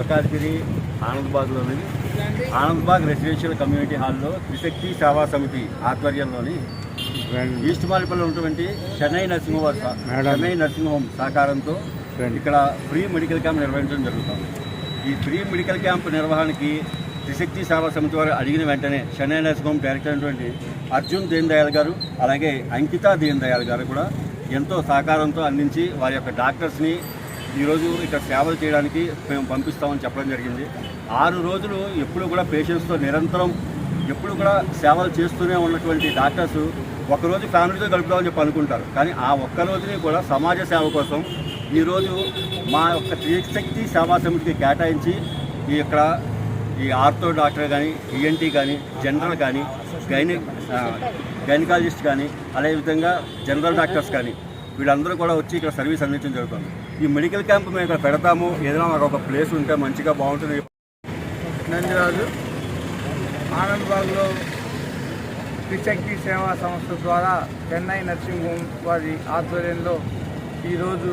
ప్రకాశ్గిరి ఆనందబాగ్లోని Anandbagh residential community హాల్లో త్రిశక్తి సేవా సమితి ఆధ్వర్యంలోని east మాలిపల్లిలో ఉన్నటువంటి Chennai nursing home Chennai nursing home సహకారంతో ఇక్కడ ఫ్రీ మెడికల్ క్యాంప్ నిర్వహించడం జరుగుతుంది. ఈ ఫ్రీ మెడికల్ క్యాంప్ నిర్వహణకి త్రిశక్తి సేవా సమితి వారు అడిగిన వెంటనే చెన్నై నర్సింగ్ హోమ్ డైరెక్టర్ అయినటువంటి అర్జున్ దీన్ దయాల్ గారు అలాగే అంకితా దీన్ దయాల్ గారు కూడా ఎంతో సహకారంతో అందించి వారి యొక్క డాక్టర్స్ని ఈరోజు ఇక్కడ సేవలు చేయడానికి మేము పంపిస్తామని చెప్పడం జరిగింది. ఆరు రోజులు ఎప్పుడు కూడా పేషెంట్స్తో నిరంతరం ఎప్పుడు కూడా సేవలు చేస్తూనే ఉన్నటువంటి డాక్టర్స్ ఒకరోజు ఫ్యామిలీతో గడుపుదామని చెప్పి అనుకుంటారు. కానీ ఆ ఒక్క రోజుని కూడా సమాజ సేవ కోసం ఈరోజు మా యొక్క త్రిశక్తి సేవా సమితికి కేటాయించి ఈ ఇక్కడ ఈ ఆర్థో డాక్టర్ కానీ ఈఎన్టీ కానీ జనరల్ కానీ గైని గైనకాలజిస్ట్ కానీ అదేవిధంగా జనరల్ డాక్టర్స్ కానీ వీళ్ళందరూ కూడా వచ్చి ఇక్కడ సర్వీస్ అందించడం జరుగుతుంది. ఈ మెడికల్ క్యాంప్ మేము ఇక్కడ పెడతాము. ఏదైనా మాకు ఒక ప్లేస్ ఉంటే మంచిగా బాగుంటుంది. నందిరాజు ఆనంద్బాగ్లో త్రిశక్తి సేవా సంస్థ ద్వారా చెన్నై నర్సింగ్ హోమ్ వారి ఆధ్వర్యంలో ఈరోజు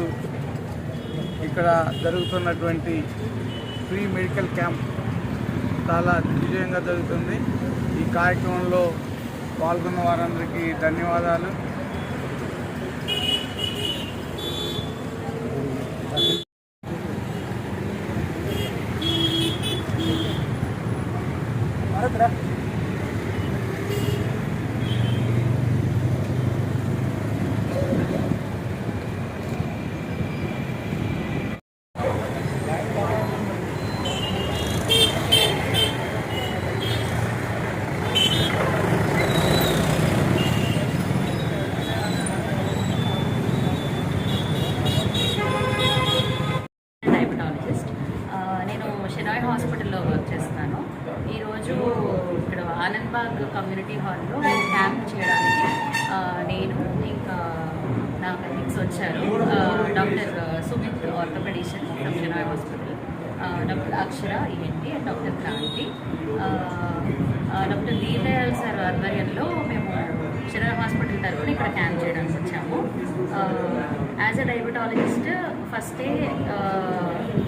ఇక్కడ జరుగుతున్నటువంటి ఫ్రీ మెడికల్ క్యాంప్ చాలా విజయంగా జరుగుతుంది. ఈ కార్యక్రమంలో పాల్గొన్న వారందరికీ ధన్యవాదాలు డయాబెటాలజిస్ట్ ఆ, నేను షెనాయ్ హాస్పిటల్లో వర్క్ చేస్తున్నాను ఈరోజు ఇక్కడ ఆనంద్బాగ్ కమ్యూనిటీ హాల్లో క్యాంప్ చేయడానికి నేను ఇంకా నా కలీగ్స్ వచ్చారు. Doctor Sumit orthopaedician from జనాయ్ hospital doctor Akshara ENT and doctor Kranti. Doctor Deendayal sir ఆధ్వర్యంలో మేము జనరల్ హాస్పిటల్ తరఫున ఇక్కడ క్యాంప్ చేయడానికి వచ్చాము. యాజ్ అ డయాబెటాలజిస్ట్ ఫస్టే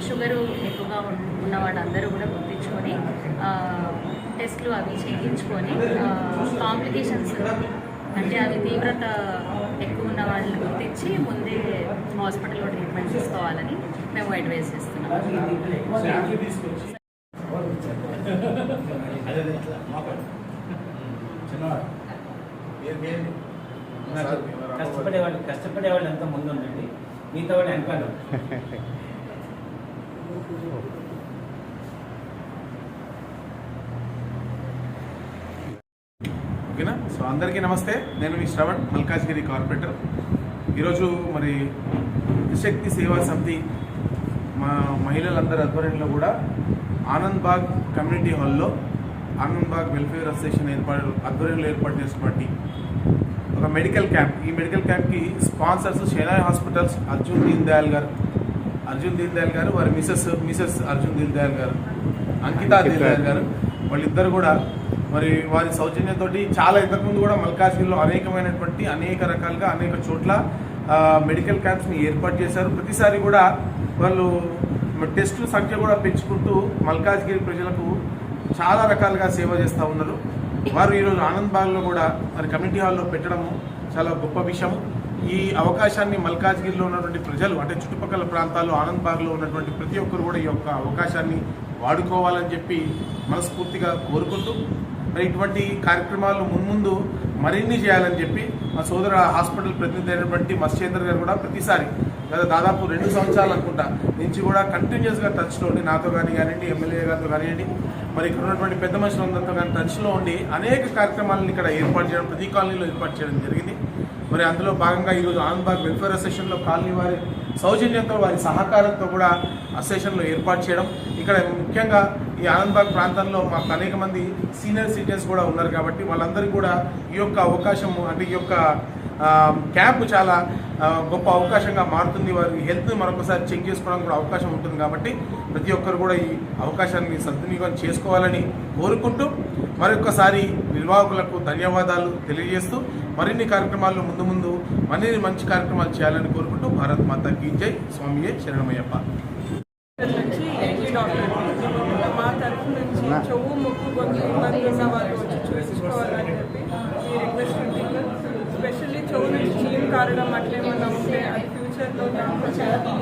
షుగరు ఎక్కువగా ఉన్- ఉన్న వాళ్ళందరూ కూడా గుర్తించుకొని టెస్ట్లు అవి చేయించుకొని కాంప్లికేషన్స్ అంటే అవి తీవ్రత ఎక్కువ ఉన్న వాళ్ళని గుర్తించి ముందే హాస్పిటల్లో ట్రీట్మెంట్ తీసుకోవాలని మేము అడ్వైస్ చేస్తున్నాం. కష్టపడే వాళ్ళు కష్టపడే వాళ్ళు ఎంత ముందు ఉండండి మీతో అనుకోను. ఓకేనా? సో అందరికీ నమస్తే. నేను మీ శ్రవణ్ మల్కాజ్గిరి కార్పొరేటర్. ఈరోజు మరి శక్తి సేవా సమితి మా మహిళలందరి ఆధ్వర్యంలో కూడా ఆనంద్ బాగ్ కమ్యూనిటీ హాల్లో ఆనంద్ బాగ్ వెల్ఫేర్ అసోసియేషన్ ఏర్పాటు ఆధ్వర్యంలో ఏర్పాటు చేసినటువంటి ఒక మెడికల్ క్యాంప్ ఈ మెడికల్ క్యాంప్కి స్పాన్సర్స్ షెనాయ్ హాస్పిటల్స్ అర్జున్ దీన్ దయాల్ గారు. అర్జున్ దీన్ దయాల్ గారు వారి మిసెస్ మిసెస్ అర్జున్ దీన్ దయాల్ గారు అంకితా దీన్ దయాల్ గారు వాళ్ళిద్దరు కూడా మరి వారి సౌజన్యంతో చాలా ఇంతకుముందు కూడా మల్కాజ్గిరిలో అనేకమైనటువంటి అనేక రకాలుగా అనేక చోట్ల మెడికల్ క్యాంప్స్ని ఏర్పాటు చేశారు. ప్రతిసారి కూడా వాళ్ళు టెస్టుల సంఖ్య కూడా పెంచుకుంటూ మల్కాజ్గిరి ప్రజలకు చాలా రకాలుగా సేవ చేస్తూ ఉన్నారు. వారు ఈరోజు ఆనంద్ బాగ్లో కూడా మరి కమిటీ హాల్లో పెట్టడము చాలా గొప్ప విషయం ఈ అవకాశాన్ని మల్కాజ్గిరిలో ఉన్నటువంటి ప్రజలు అంటే చుట్టుపక్కల ప్రాంతాల్లో ఆనంద్ బాగ్లో ఉన్నటువంటి ప్రతి ఒక్కరు కూడా ఈ యొక్క అవకాశాన్ని వాడుకోవాలని చెప్పి మనస్ఫూర్తిగా కోరుకుంటూ మరి ఇటువంటి కార్యక్రమాలు మున్ముందు మరిన్ని చేయాలని చెప్పి మా సోదర హాస్పిటల్ ప్రతినిధి అయినటువంటి మత్స్యేంద్ర గారు కూడా ప్రతిసారి గత దాదాపు రెండు సంవత్సరాలు అనుకుంటా నుంచి కూడా కంటిన్యూస్గా టచ్లో ఉండి నాతో కానీ కానివ్వండి ఎమ్మెల్యే గారితో కానివ్వండి మరి ఇక్కడ ఉన్నటువంటి పెద్ద మనుషులందరితో కానీ టచ్లో ఉండి అనేక కార్యక్రమాలను ఇక్కడ ఏర్పాటు చేయడం ప్రతి కాలనీలో ఏర్పాటు చేయడం జరిగింది. మరి అందులో భాగంగా ఈరోజు ఆనందబాగ్ వెల్ఫేర్ అసోసియేషన్లో కాలనీ వారి సౌజన్యంతో వారి సహకారంతో కూడా అసోసియేషన్లో ఏర్పాటు చేయడం. ఇక్కడ ముఖ్యంగా ఈ ఆనందబాగ్ ప్రాంతంలో మాకు అనేక మంది సీనియర్ సిటిజన్స్ కూడా ఉన్నారు కాబట్టి వాళ్ళందరికీ కూడా ఈ యొక్క అవకాశము అంటే ఈ యొక్క క్యాంప్ చాలా గొప్ప అవకాశంగా మారుతుంది. వారి హెల్త్ మరొకసారి చెక్ చేసుకోవడానికి కూడా అవకాశం ఉంటుంది కాబట్టి ప్రతి ఒక్కరు కూడా ఈ అవకాశాన్ని సద్వినియోగం చేసుకోవాలని కోరుకుంటూ మరొకసారి నిర్వాహకులకు ధన్యవాదాలు తెలియజేస్తూ మరిన్ని కార్యక్రమాలు ముందు ముందు మరిన్ని మంచి కార్యక్రమాలు చేయాలని కోరుకుంటూ భారత్ మాత కీ జై. స్వామియే శరణమయ్యప్ప నుంచి ఎంపీ డాక్టర్ గొంతు ఇబ్బంది ఉన్న వాళ్ళు వచ్చి చూపించుకోవాలని చెప్పి ఈ రిక్వెస్ట్ ఉంటుంది స్పెషల్లీ చెవు నుంచి చీమ్ అట్లేమన్నా ఉంటే అది ఫ్యూచర్లో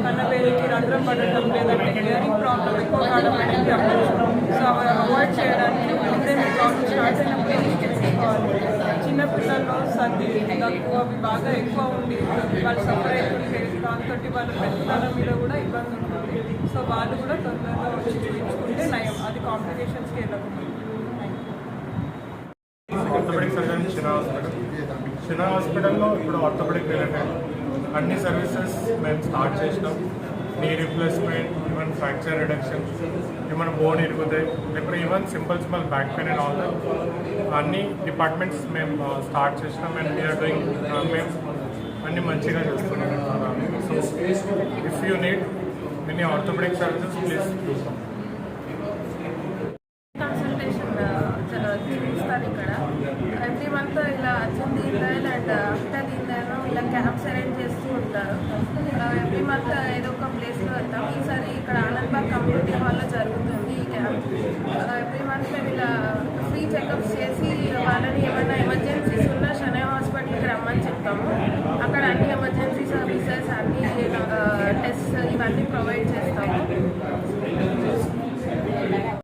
కన్న పేరుకి రంధ్రం పడటం లేదంటే హియరింగ్ ప్రాబ్లం ఎక్కువ కావడం అనేది అవ్వచ్చు సో అవి అవాయిడ్ చేయడానికి ముందే మీ ప్రాబ్లం స్టార్ట్ అయినప్పుడే తెలుసుకోవాలి చిన్నపిల్లల్లో సర్ది తక్కువ అవి బాగా ఎక్కువ ఉండి వాళ్ళు సఫర్ అవుతుంటే దాంతో వాళ్ళ పెద్దల మీద కూడా ఇబ్బంది ఉంటుంది. సో వాళ్ళు కూడా తొందరగా వచ్చి చూపించుకుంటే నయం. అది కాంప్లికేషన్స్కి వెళ్ళకుండా చిన్న హాస్పిటల్లో ఇప్పుడు ఆర్థోపెడిక్ రిలేటెడ్ అన్ని సర్వీసెస్ మేము స్టార్ట్ చేసినాం. నీ రీప్లేస్మెంట్ ఈవెన్ ఫ్రాక్చర్ రిడక్షన్ ఏమైనా బోన్ ఇరుగుతాయి. ఇప్పుడు even simple simple back pain and all అన్ని డిపార్ట్మెంట్స్ మేము స్టార్ట్ చేసినాం అండ్ వీఆర్ డూయింగ్ మేము అన్ని మంచిగా చేస్తున్నాం. So if you need any orthopaedic services please చూస్తాం కన్సల్టేషన్ చూస్తారు ఇక్కడ ఎవ్రీ మంత్ ఇలా అర్జున్ దీన్ దయాల్ అండ్ అక్షతా దీన్ దయాల్ ఇలా క్యాంప్స్ అరేంజ్ చేస్తూ ఉంటారు. ఎవ్రీ మంత్ ఏదో ఒక ప్లేస్లో వెళ్తాం. ఈసారి ఇక్కడ ఆనంద్బాగ్ కమ్యూనిటీ హాల్లో జరుగుతుంది ఈ క్యాంప్ ఎవ్రీ మంత్ మేము ఇలా ఫ్రీ చెకప్స్ చేసి